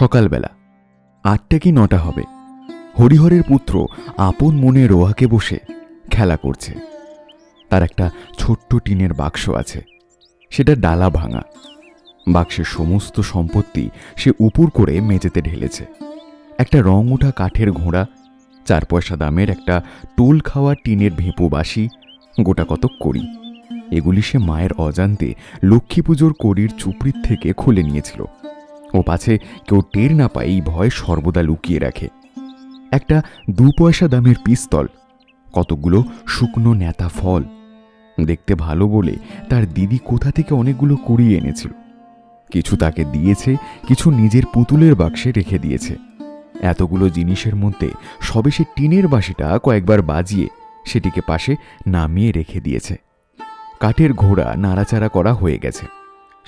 সকালবেলা। আটটা কি নটা হবে? হরিহরের পুত্র আপন মনে রোহাকে বসে খেলা করছে। তার একটা ছোট্ট টিনের বাক্স আছে। সেটা ডালা ভাঙা। বাক্সের সমস্ত সম্পত্তি সে উপুর করে মেঝেতে ঢেলেছে। একটা রং ওঠা কাঠের ঘোড়া, চার পয়সা দামের একটা টোল খাওয়া টিনের ভেঁপু বাসি গোটা কতক করি। এগুলি সে মায়ের অজান্তে লক্ষ্মী পুজোর কড়ির চুপড়ির থেকে খুলে নিয়েছিল। ও পাছে কেউ টের না পায় এই ভয় সর্বদা লুকিয়ে রাখে। একটা দু পয়সা দামের পিস্তল, কতগুলো শুকনো নেতা ফল, দেখতে ভালো বলে তার দিদি কোথা থেকে অনেকগুলো কুড়িয়ে এনেছিল। কিছু তাকে দিয়েছে, কিছু নিজের পুতুলের বাক্সে রেখে দিয়েছে। এতগুলো জিনিসের মধ্যে সবে সে টিনের বাসিটা কয়েকবার বাজিয়ে সেটিকে পাশে নামিয়ে রেখে দিয়েছে। কাঠের ঘোড়া নাড়াচাড়া করা হয়ে গেছে।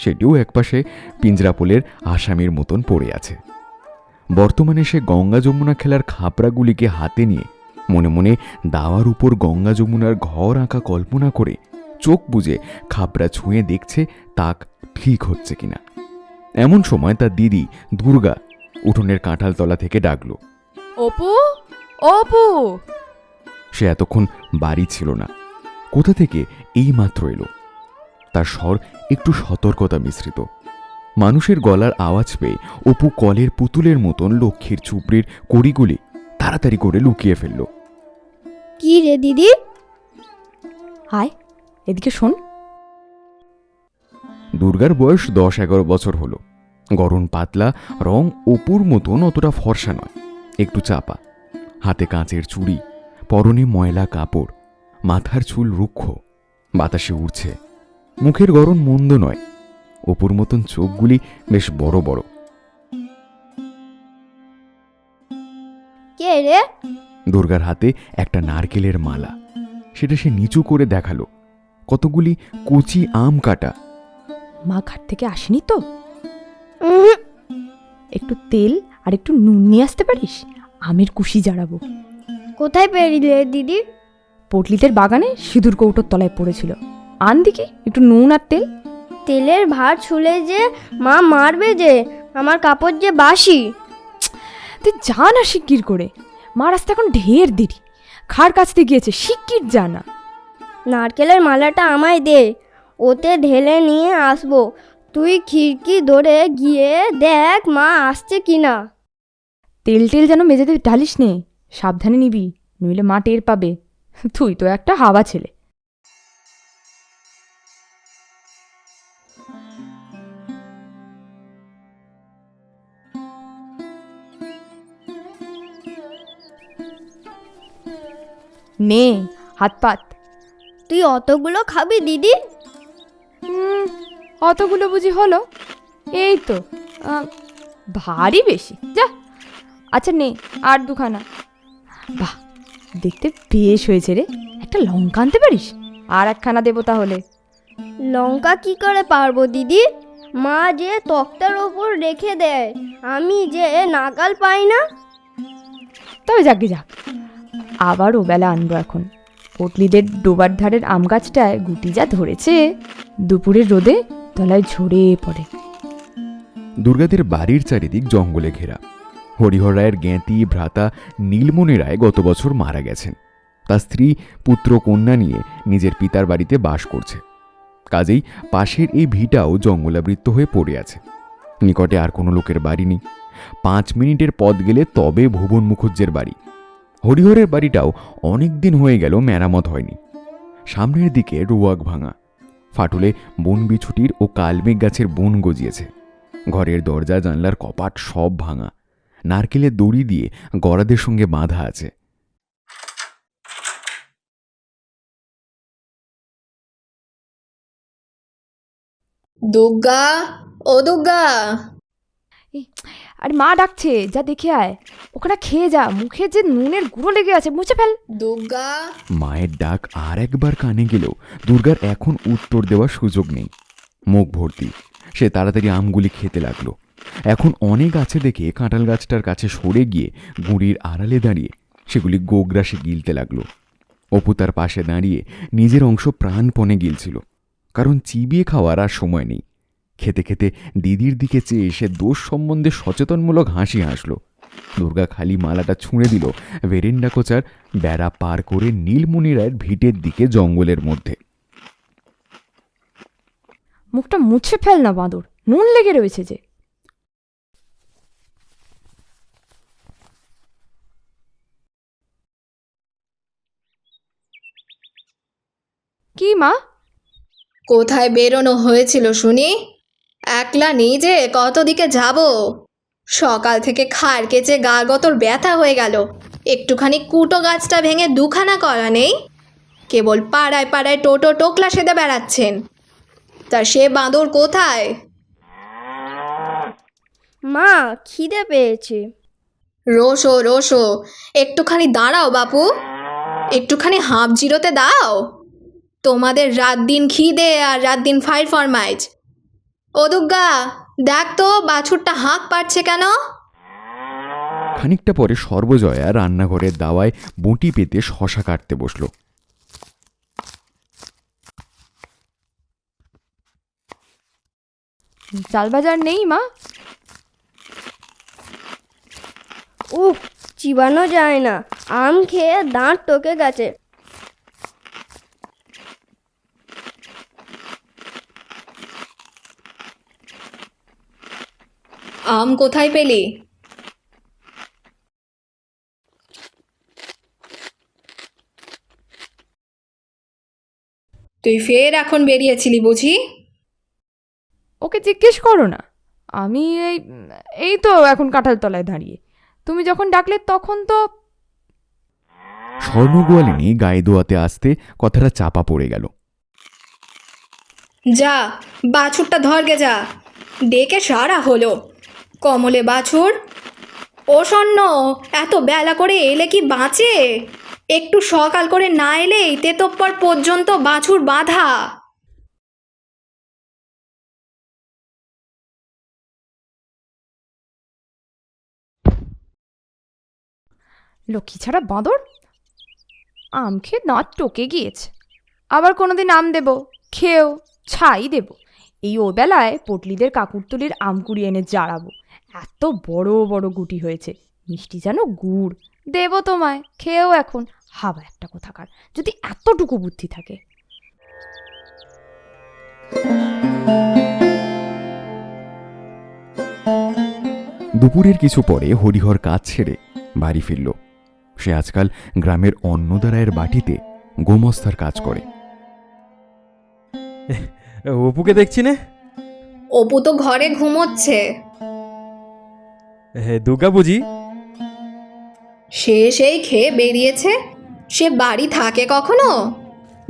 সেটিও একপাশে পিঞ্জরাপোলের আসামির মতন পড়ে আছে। বর্তমানে সে গঙ্গা যমুনা খেলার খাপড়াগুলিকে হাতে নিয়ে মনে মনে দাওয়ার উপর গঙ্গা যমুনার ঘর আঁকা কল্পনা করে চোখ বুজে খাপড়া ছুঁয়ে দেখছে তাক ঠিক হচ্ছে কিনা। এমন সময় তার দিদি দুর্গা উঠোনের কাঁঠাল তলা থেকে ডাকলো। অপু অপু! সে এতক্ষণ বাড়ি ছিল না। কোথা থেকে এই মাত্র এলো? তার স্বর একটু সতর্কতা মিশ্রিত মানুষের গলার আওয়াজ পেয়ে অপু কলের পুতুলের মতন লক্ষ্মীর চুপড়ির কড়িগুলি তাড়াতাড়ি করে লুকিয়ে ফেলল। কি রে দিদি? হায় এদিকে শোন। দুর্গার বয়স দশ এগারো বছর হলো। গরম পাতলা রং অপুর মতন অতটা ফর্সা নয়। একটু চাপা। হাতে কাঁচের চুড়ি পরনে ময়লা কাপড় মাথার চুল রুক্ষ। বাতাসে উড়ছে। মুখের গরম মন্দ নয়। অপুর মতন চোখগুলি বেশ বড় বড়। কে রে? দুর্গার হাতে একটা নারকেলের মালা। সেটা সে নিচু করে দেখাল। কতগুলি কচি আম কাটা। মা ঘাট থেকে আসেনি তো? একটু তেল আর একটু নুন নিয়ে আসতে পারিস? আমের কুশি জাড়াবো। কোথায় পেরিলে দিদি? পটলিতের বাগানে সিঁদুর কৌটোর তলায় পড়েছিল। আন দিকে একটু নুন আর তেল। তেলের ভার ছুলে যে মা মারবে যে আমার কাপড় যে বাসি। তুই যা না শিগগির করে। মা রাস্তা এখন ঢের দেরি। খাড় কাছতে গিয়েছে শিগগির যা না নারকেলের মালাটা আমায় দে ওতে ঢেলে নিয়ে আসব। তুই খিড়কি ধরে গিয়ে দেখ মা আসছে কি না তেল টেল যেন মেঝেতে ঢালিস নে। সাবধানে নিবি নইলে মা টের পাবে। তুই তো একটা হাওয়া ছেলে। নে হাত পাত। তুই অতগুলো খাবি দিদি? হুম, অতগুলো বুঝি হলো? এই তো ভারী বেশি যা। আচ্ছা নে আর দুখানা। বাহ দেখতে বেশ হয়েছে রে। একটা লঙ্কা আনতে পারিস? আর একখানা দেবো তাহলে। লঙ্কা কি করে পারব দিদি? মা যে তক্তার ওপর রেখে দেয় আমি যে নাগাল পাই না। তবে যাকে যাক। আবার ওবেলা আনব এখন। পটলিদের ডোবার ধারের আম গাছটায় গুটি যা ধরেছে, দুপুরের রোদে তলায় ঝরে পড়ে। দুর্গাদের বাড়ির চারিদিক জঙ্গলে ঘেরা। হরিহর রায়ের জ্ঞাতি ভ্রাতা নীলমণি রায় গত বছর মারা গেছেন। তার স্ত্রী পুত্র কন্যা নিয়ে নিজের পিতার বাড়িতে বাস করছে। কাজেই পাশের এই ভিটাও জঙ্গলাবৃত্ত হয়ে পড়ে আছে। নিকটে আর কোনো লোকের বাড়ি নেই। পাঁচ মিনিটের পথ গেলে তবে ভুবন মুখুজ্জের বাড়ি। হরিহরের বাড়িটাও অনেক দিন হয়ে গেল মেরামত হয়নি। সামনের দিকে রোয়াক ভাঙা। ফাটুলে বন বিছুটির ও কালমেঘ গাছের বন গজিয়েছে। ঘরের দরজা, জানলার কপাট সব ভাঙা। নারকেলের দড়ি দিয়ে গড়াদের সঙ্গে বাঁধা আছে। দুর্গা, ও দুর্গা। আরে মা ডাকছে যা দেখে আয়। ওখানে খেয়ে যা মুখে যে নুনের গুঁড়ো লেগে আছে মুছে ফেল। দুর্গা। মায়ের ডাক আর একবার কানে গেলেও দুর্গার এখন উত্তর দেওয়ার সুযোগ নেই। মুখ ভর্তি সে তাড়াতাড়ি আমগুলি খেতে লাগল। এখন অনেক আছে দেখে কাঁঠাল গাছটার কাছে সরে গিয়ে গুঁড়ির আড়ালে দাঁড়িয়ে সেগুলি গোগ্রাসে গিলতে লাগল। অপু তার পাশে দাঁড়িয়ে নিজের অংশ প্রাণপণে গিলছিল কারণ চিবিয়ে খাওয়ার আর সময় নেই। খেতে খেতে দিদির দিকে চেয়ে সে দোষ সম্বন্ধে সচেতনমূলক হাসি হাসল। দুর্গা খালি মালাটা ছুঁড়ে দিল। ভেরেন্ডা কোচার বেড়া পার করে নীলমণি রায়ের ভিটের দিকে জঙ্গলের মধ্যে। মুখটা মুছে ফেল না বাঁদর নুন লেগে রয়েছে যে। কি মা? কোথায় বেরোনো হয়েছিল শুনি? একলা নেই যে কত দিকে যাব? সকাল থেকে খার কেচে গা গতর ব্যথা হয়ে গেল। একটুখানি কুটো গাছটা ভেঙে দুখানা করা নেই? কেবল পাড়ায় পাড়ায় টোটো টোকলা সেদে বেড়াচ্ছেন। তা সে বাঁদর কোথায়? মা খিদে পেয়েছে। রোসো রোসো একটুখানি দাঁড়াও বাপু। একটুখানি হাঁপ জিরোতে দাও। তোমাদের রাত দিন খিদে আর রাত দিন ফাইর ফরমাইজ। ও দুর্গা দেখ তো বাছুরটা হাঁক পাচ্ছে কেন? খানিকটা পরে সর্বজয়া রান্নাঘরের দাওয়ায় বঁটি পেতে শশা কাটতে বসল। চাল বাজার নেই মা? উফ চিবানো যায় না। আম খেয়ে দাঁত টকে গেছে। আম কোথায় পেলি? তুই ফের এখন বেরিয়েছিলি বুঝি? ওকে জিজ্ঞেস করো না। আমি এই এই তো এখন কাঁঠাল তলায় দাঁড়িয়ে। তুমি যখন ডাকলে তখন তো স্বর্ণগোয়ালিনী গায়ে দোয়াতে আসতে কথাটা চাপা পড়ে গেল। যা বাছুরটা ধরগে যা। ডেকে সারা হলো। কমলে বাছুর। ও এত বেলা করে এলে কি বাঁচে? একটু সকাল করে না এলেই তেতপ্পর পর্যন্ত বাছুর বাঁধা। লক্ষ্মী ছাড়া বাঁদর? আম খেয়ে দাঁত টকে গিয়েছে। আবার কোনোদিন আম দেব, খেয়েও ছাই দেব। এই ও বেলায় পটলিদের কাকুরতুলির আম কুড়িয়ে এনে জাড়াবো এত বড় বড় গুটি হয়েছে। মিষ্টি যেন গুড়। দেব তোমায় খেয়েও এখন। হাবা একটা কোথাকার। যদি এতটুকু বুদ্ধি থাকে। দুপুরের কিছু পরে হরিহর কাজ ছেড়ে বাড়ি ফিরল। সে আজকাল গ্রামের অন্নদারায়ের বাটিতে গোমস্তার কাজ করে। অপুকে দেখছি না। অপু তো ঘরে ঘুমোচ্ছে। হে, দুর্গা বুঝি? সে সেই খেয়ে বেরিয়েছে। সে বাড়ি থাকে কখনো?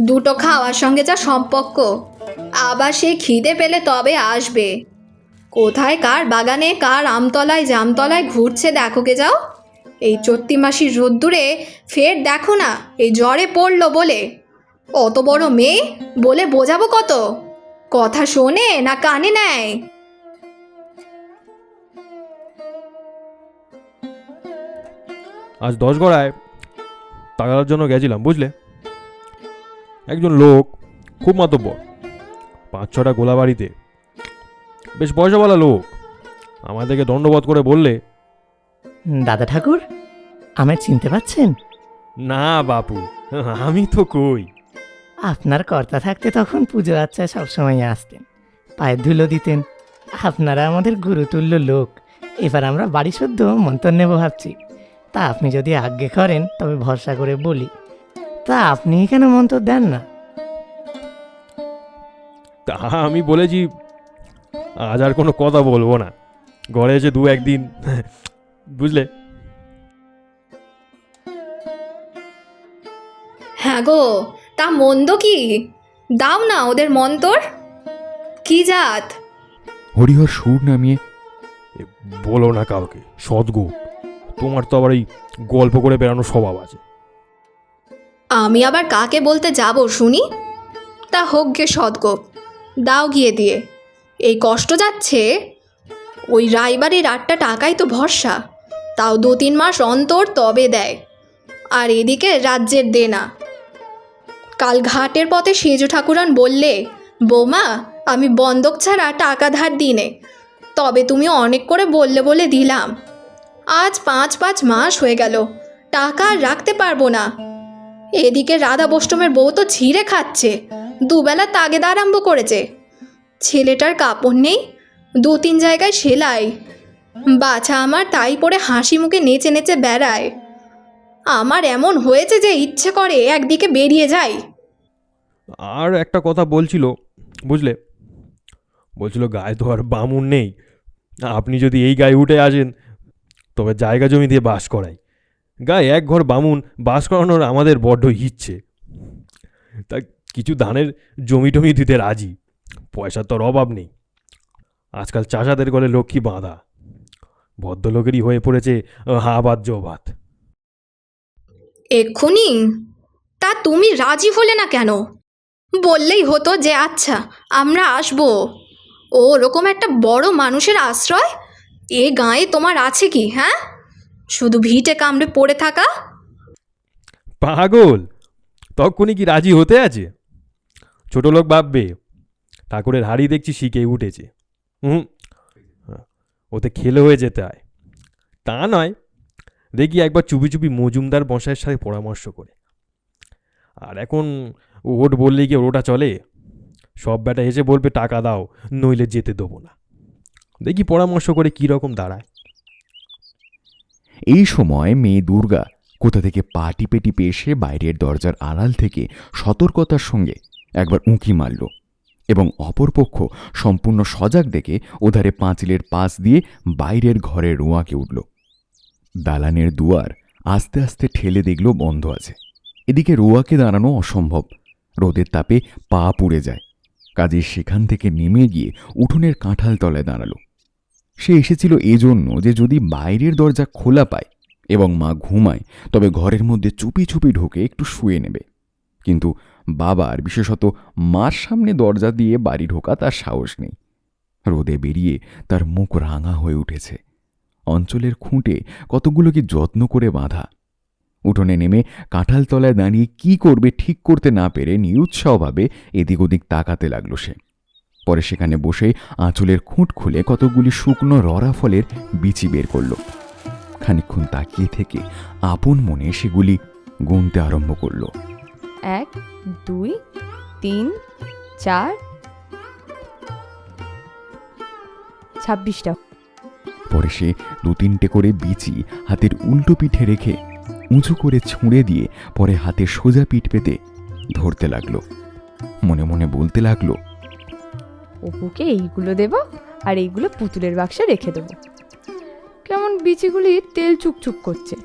দুটো খাওয়ার সঙ্গে যা সম্পর্ক। আবার সে খিদে পেলে তবে আসবে। কোথায় কার বাগানে কার আমতলায় জামতলায় ঘুরছে দেখো কে যাও। এই চৈত্রি মাসির রোদ্দুরে ফের দেখো না এই জ্বরে পড়ল বলে। অত বড় মেয়ে বলে বোঝাবো কত? কথা শোনে না কানে নেয়? আজ দশ গড়ায় টাকার জন্য গেছিলাম বুঝলে? একজন লোক খুব মাতব্বর পাঁচ ছটা গোলা বাড়িতে। বেশ পয়সাওয়ালা লোক আমাদেরকে দণ্ডবোধ করে বললে দাদা ঠাকুর আমায় চিনতে পাচ্ছেন? না বাপু আমি তো কই। আপনার কর্তা থাকতে তখন পুজো আচ্ছা সবসময় আসতেন পায়ের ধুলো দিতেন। আপনারা আমাদের গুরুতুল্য লোক এবার আমরা বাড়ি শুদ্ধ মন্তর নেব ভাবছি। তা আপনি যদি আজ্ঞে করেন তবে ভরসা করে বলি। তা আপনি কেন মন্তর দেন না? তা আমি বলেছি আজ আর কোনো কথা বলব না। ঘরে এসে দু একদিন বুঝলে? হ্যাঁ গো তা মন্দ কি? দাও না ওদের মন্তর। কি জাত? হরিহর সুর নামিয়ে বলো না কাউকে সদ্গো তোমার তো আবার এই গল্প করে বেড়ানো স্বভাব আছে। আমি আবার কাকে বলতে যাব শুনি? তা হোক গে সদ্গোপ দাও গিয়ে দিয়ে। এই কষ্ট যাচ্ছে, ওই রায়বাড়ির আটটা টাকাই তো ভরসা, তাও দু তিন মাস অন্তর তবে দেয়, আর এদিকে রাজ্যের দেনা কাল ঘাটের পথে সেজ ঠাকুরান বললে, বৌমা, আমি বন্ধক ছাড়া টাকা ধার দিই নে, তবে তুমি অনেক করে বললে বলে দিলাম। আজ পাঁচ পাঁচ মাস হয়ে গেল। টাকা আর রাখতে পারব না। এদিকে রাধা বষ্টমের বউ তো ছিঁড়ে খাচ্ছে। দুবেলা তাগেদ আরম্ভ করেছে। ছেলেটার কাপড় নেই, দু তিন জায়গায় সেলাই। বাছা আমার তাই পরে হাসি মুখে নেচে নেচে বেড়ায়। আমার এমন হয়েছে যে ইচ্ছে করে একদিকে বেরিয়ে যাই। আর একটা কথা বলছিল, বুঝলে? বলছিল গায়ে তো আর বামুন নেই। আপনি যদি এই গায়ে উঠে আসেন তবে জায়গা জমি দিয়ে বাস করাই। গায়ে এক ঘর বামুন বাস করানোর আমাদের বড্ড ইচ্ছে। তা কিছু ধানের জমি টমি দিতে রাজি, পয়সার তো আর অভাব নেই। আজকাল চাষাদের গলে লক্ষ্মী বাঁধা, ভদ্রলোকেরই হয়ে পড়েছে হা বাদ জবাত এক্ষুনি? তা তুমি রাজি হলে না কেন? বললেই হতো যে আচ্ছা আমরা আসব। ও ওরকম একটা বড় মানুষের আশ্রয়? এ গায়ে তোমার আছে কি হ্যাঁ? শুধু ভিটে কামড়ে পড়ে থাকা? পাগল তখনই কি রাজি হতে আছে? ছোট লোক ভাববে, ঠাকুরের হাড়ি দেখছি শিখে উঠেছে। হুম ওতে খেলে হয়ে যেতে হয়। তা নয়, দেখি একবার চুপি চুপি মজুমদার বসায়ের সাথে পরামর্শ করে। আর এখন ওট বললেই কি ওটা চলে? সব ব্যাটা এসে বলবে, টাকা দাও, নইলে যেতে দেবো না। দেখি পরামর্শ করে কী রকম দাঁড়ায়। এই সময় মেয়ে দুর্গা কোথা থেকে পা টিপে টিপে এসে বাইরের দরজার আড়াল থেকে সতর্কতার সঙ্গে একবার উঁকি মারল এবং অপরপক্ষ সম্পূর্ণ সজাগ দেখে ওধারে পাঁচিলের পাশ দিয়ে বাইরের ঘরে রোঁয়াকে উঠল। দালানের দুয়ার আস্তে আস্তে ঠেলে দেখল বন্ধ আছে। এদিকে রোয়াকে দাঁড়ানো অসম্ভব। রোদের তাপে পা পুড়ে যায়। কাজে সেখান থেকে নেমে গিয়ে উঠোনের কাঁঠাল তলায় দাঁড়াল। সে এসেছিল এজন্য যে যদি বাইরের দরজা খোলা পায় এবং মা ঘুমায়, তবে ঘরের মধ্যে চুপি চুপি ঢোকে একটু শুয়ে নেবে। কিন্তু বাবার বিশেষত মার সামনে দরজা দিয়ে বাড়ি ঢোকা তার সাহস নেই। রোদে বেরিয়ে তার মুখ রাঙা হয়ে উঠেছে। অঞ্চলের খুঁটে কতগুলো কি যত্ন করে বাঁধা। উঠোনে নেমে কাঁঠালতলায় দাঁড়িয়ে কি করবে ঠিক করতে না পেরে নিরুৎসাহভাবে এদিক ওদিক তাকাতে লাগল সে। পরে সেখানে বসে আঁচলের খুঁট খুলে কতগুলি শুকনো ররা ফলের বিচি বের করল। খানিকক্ষণ তাকিয়ে থেকে আপন মনে সেগুলি গুনতে আরম্ভ করল। এক দুই তিন চার ছাব্বিশটা। পরে সে দু তিনটে করে বিচি হাতের উল্টো পিঠে রেখে উঁচু করে ছুঁড়ে দিয়ে পরে হাতে সোজা পিঠ পেতে ধরতে লাগল। মনে মনে বলতে লাগল অপুকে এইগুলো দেব আর এইগুলো পুতুলের বাক্সে রেখে দেবো। কেমন বিচিগুলি তেল চুকচুক করছে।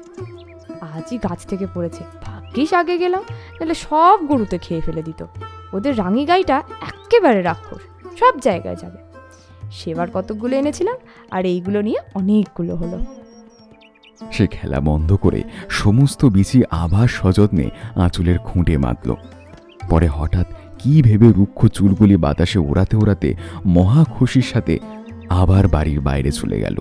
আজই গাছ থেকে পড়েছে। ভাগ্যিস আগে গেলাম তাহলে সব গরুতে খেয়ে ফেলে দিত। ওদের রাঙি গাইটা একেবারে রাক্ষস, সব জায়গায় যাবে। সেবার কতকগুলো এনেছিলাম, আর এইগুলো নিয়ে অনেকগুলো হলো। সে খেলা বন্ধ করে সমস্ত বিচি আবার সযত্নে আঁচলের খুঁটে মাতল। পরে হঠাৎ কি ভেবে রুক্ষ চুলগুলি বাতাসে ওড়াতে ওড়াতে মহা খুশির সাথে আবার বাড়ির বাইরে চলে গেল।